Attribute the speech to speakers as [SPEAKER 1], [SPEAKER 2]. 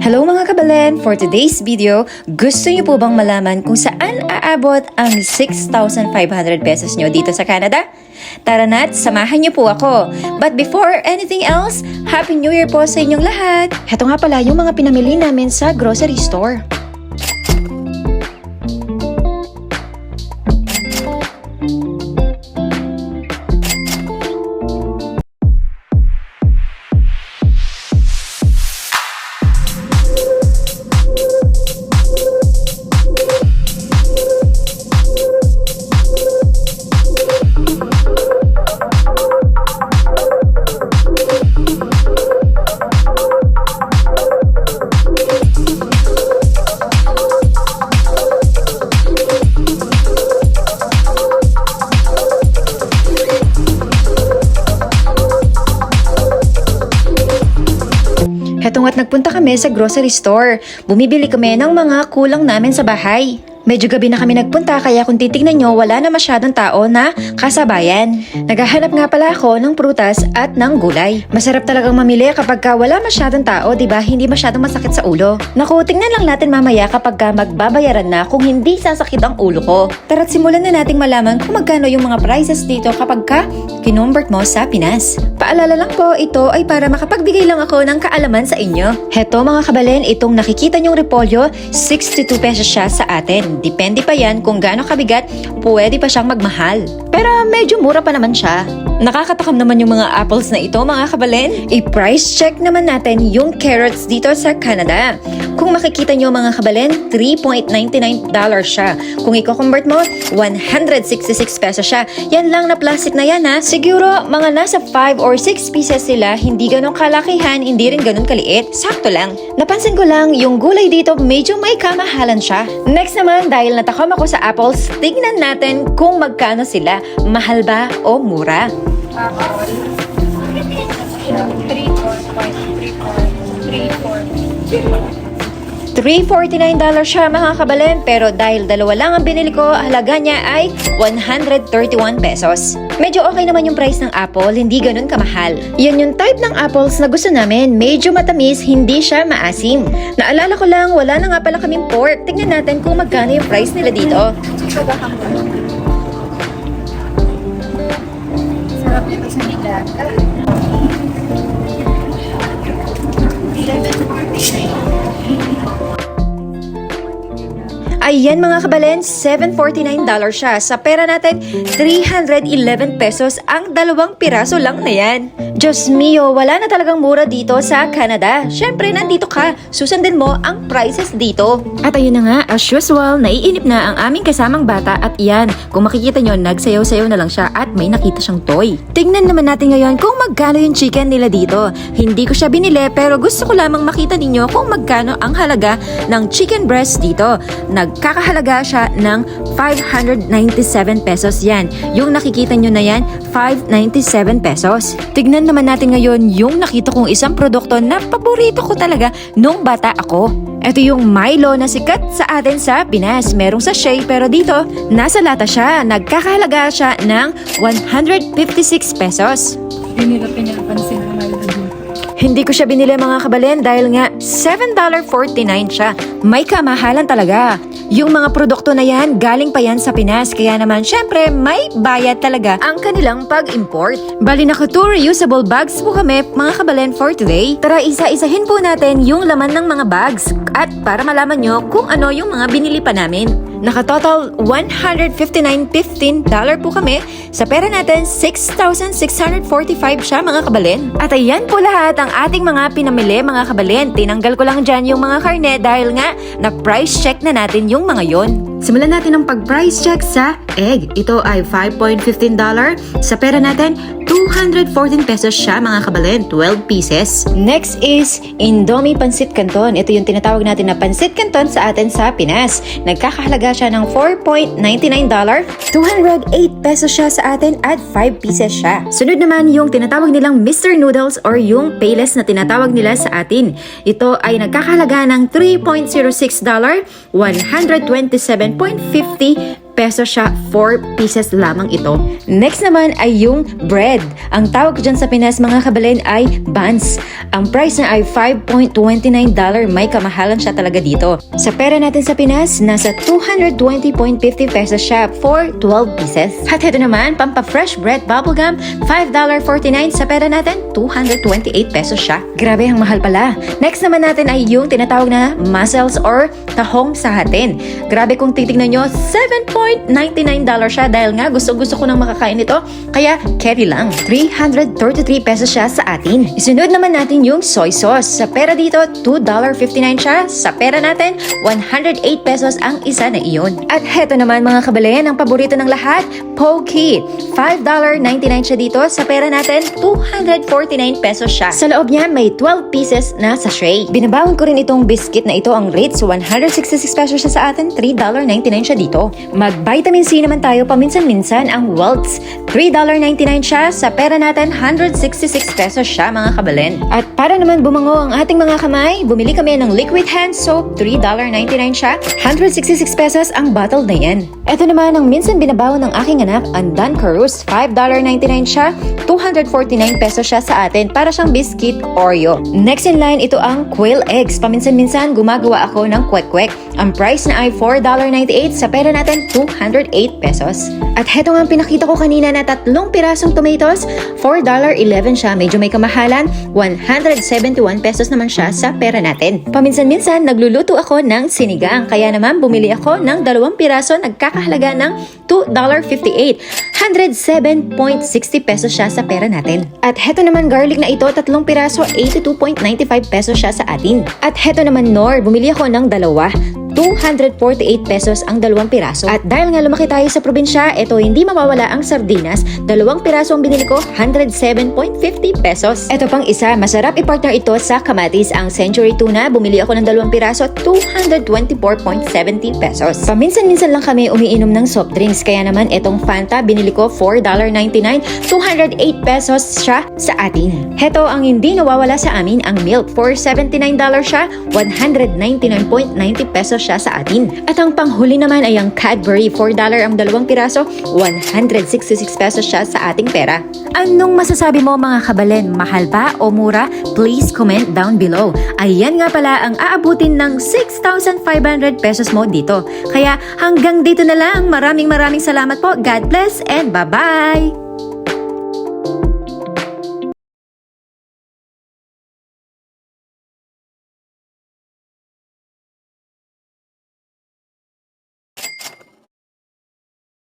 [SPEAKER 1] Hello mga kabalen! For today's video, gusto niyo po bang malaman kung saan aabot ang 6,500 pesos niyo dito sa Canada? Tara na't samahan niyo po ako. But before anything else, Happy New Year po sa inyong lahat! Heto nga pala yung mga pinamili namin sa grocery store. Heto nga't nagpunta kami sa grocery store. Bumibili kami ng mga kulang namin sa bahay. Medyo gabi na kami nagpunta kaya kung titignan nyo wala na masyadong tao na kasabayan. Naghahanap nga pala ako ng prutas at ng gulay. Masarap talagang mamili kapag ka wala masyadong tao, di ba? Hindi masyadong masakit sa ulo. Naku, tingnan lang natin mamaya kapag ka magbabayaran na kung hindi sasakit ang ulo ko. Tara't simulan na nating malaman kung magkano yung mga prices dito kapag ka kinumbert mo sa Pinas. Paalala lang po, ito ay para makapagbigay lang ako ng kaalaman sa inyo. Heto mga kabalen, itong nakikita nyong repolyo, 62 pesos siya sa atin. Depende pa yan kung gaano kabigat, pwede pa siyang magmahal. Pero medyo mura pa naman siya. Nakakatakam naman yung mga apples na ito mga kabalen. I-price check naman natin yung carrots dito sa Canada. Kung makikita nyo mga kabalen, $3.99 siya. Kung i-convert mo, 166 pesos siya. Yan lang na plastic na yan ha. Siguro mga nasa 5 or 6 pieces sila, hindi ganun kalakihan, hindi rin ganun kaliit. Sakto lang. Napansin ko lang, yung gulay dito medyo may kamahalan siya. Next naman, dahil natakom ako sa apples, tignan natin kung magkano sila. Mahal ba o mura?
[SPEAKER 2] Apple. Siya, 3, 4, 5, 3, 4, 3, 4.
[SPEAKER 1] $349 siya mga kabalen pero dahil dalawa lang ang binili ko, halaga niya ay 131 pesos. Medyo okay naman yung price ng apple, hindi ganun kamahal. Yan yung type ng apples na gusto namin, medyo matamis, hindi siya maasim. Naalala ko lang, wala na nga pala kaming pork. Tingnan natin kung magkano yung price nila dito.
[SPEAKER 2] Sarap nito sa nilaga.
[SPEAKER 1] Ayan mga kabalen, $749 siya. Sa pera natin, 311 pesos ang dalawang piraso lang na yan. Diyos mio, wala na talagang mura dito sa Canada. Siyempre, nandito ka. Susundin mo ang prices dito. At ayun na nga, as usual, naiinip na ang aming kasamang bata at yan. Kung makikita nyo, nagsayaw-sayaw na lang siya at may nakita siyang toy. Tingnan naman natin ngayon kung magkano yung chicken nila dito. Hindi ko siya binili pero gusto ko lamang makita ninyo kung magkano ang halaga ng chicken breast dito. Nagkakahalaga siya ng 597 pesos yan. Yung nakikita nyo na yan, 597 pesos. Tignan naman natin ngayon yung nakita kong isang produkto na paborito ko talaga nung bata ako. Ito yung Milo na sikat sa atin sa Pinas. Merong sachet pero dito, nasa lata siya. Nagkakahalaga siya ng 156 pesos.
[SPEAKER 2] Hindi
[SPEAKER 1] Hindi ko siya binili mga kabalen dahil nga $7.49 siya. May kamahalan talaga. Yung mga produkto na yan, galing pa yan sa Pinas. Kaya naman, syempre, may bayad talaga ang kanilang pag-import. Bali naka two reusable bags po kami, mga kabalen, for today. Tara, isa-isahin po natin yung laman ng mga bags. At para malaman nyo kung ano yung mga binili pa namin. Naka-total $159.15 po kami. Sa pera natin, 6,645 siya mga kabalen. At ayan po lahat ang ating mga pinamili mga kabalen. Tinanggal ko lang dyan yung mga karne dahil nga na-price check na natin yung mga yon. Simulan natin ang pag-price check sa egg. Ito ay $5.15. Sa pera natin, 214 pesos siya mga kabalen, 12 pieces. Next is Indomie Pansit Canton. Ito yung tinatawag natin na Pansit Canton sa atin sa Pinas. Nagkakahalaga siya ng $4.99. 208 pesos siya sa atin at 5 pieces siya. Sunod naman yung tinatawag nilang Mr. Noodles or yung Payless na tinatawag nila sa atin. Ito ay nagkakahalaga ng $3.06, 7.50 peso siya, 4 pieces lamang ito. Next naman ay yung bread. Ang tawag dyan sa Pinas mga kabalen ay buns. Ang price na ay $5.29. May kamahalan siya talaga dito. Sa pera natin sa Pinas, nasa 220.50 pesos siya for 12 pieces. At ito naman, pampa-fresh bread bubblegum, $5.49 sa pera natin, 228 pesos siya. Grabe, ang mahal pala. Next naman natin ay yung tinatawag na mussels or tahong sa hatin. Grabe kung titignan nyo, $7.99 siya dahil nga gusto gusto ko nang makakain ito. Kaya carry lang. 333 pesos siya sa atin. Isunod naman natin yung soy sauce. Sa pera dito, $2.59 siya. Sa pera natin, 108 pesos ang isa na iyon. At heto naman mga kabalayan, ang paborito ng lahat, Poki. $5.99 siya dito. Sa pera natin, 249 pesos siya. Sa loob niya, may 12 pieces na sachet. Binabawan ko rin itong biscuit na ito ang Ritz. 166 pesos siya sa atin. $3.99 siya dito. Mag-vitamin C naman tayo paminsan-minsan ang Welts. $3.99 siya. Sa pera natin, 166 pesos siya mga kabalen. At para naman bumango ang ating mga kamay, bumili kami ng liquid hand soap. $3.99 siya. 166 pesos ang bottle na yan. Ito naman ang minsan binabawan ng aking anak, ang Dan Cruz. $5.99 siya. 249 pesos siya sa atin para siyang biscuit Oreo. Next in line, ito ang quail eggs. Paminsan-minsan gumagawa ako ng kwek-kwek. Ang price na ay $4.98 sa pera natin 208 pesos. At heto nga pinakita ko kanina na tatlong pirasong tomatoes, $4.11 siya. Medyo may kamahalan, 171 pesos naman siya sa pera natin. Paminsan-minsan nagluluto ako ng sinigang. Kaya naman bumili ako ng dalawang piraso nagkakahalaga ng $2.58. 107.60 pesos siya sa pera natin. At heto naman garlic na ito, tatlong piraso, 82.95 pesos siya sa atin. At heto naman nor, bumili ako ng dalawa. 248 pesos ang dalawang piraso. At dahil nga lumaki tayo sa probinsya, ito hindi mawawala ang sardinas. Dalawang piraso ang binili ko, 107.50 pesos. Ito pang isa, masarap i-partner ito sa kamatis. Ang Century Tuna, bumili ako ng dalawang piraso, 224.70 pesos. Paminsan-minsan lang kami umiinom ng soft drinks, kaya naman itong Fanta, binili ko $4.99, 208 pesos siya sa atin. Heto ang hindi nawawala sa amin, ang milk. For $79 siya, 199.90 pesos siya sa atin. At ang panghuli naman ay ang Cadbury, $4 ang dalawang piraso, 166 pesos siya sa ating pera. Anong masasabi mo mga kabalen? Mahal ba o mura? Please comment down below. Ayan nga pala ang aabutin ng 6,500 pesos mo dito. Kaya hanggang dito na lang. Maraming maraming salamat po. God bless and bye-bye!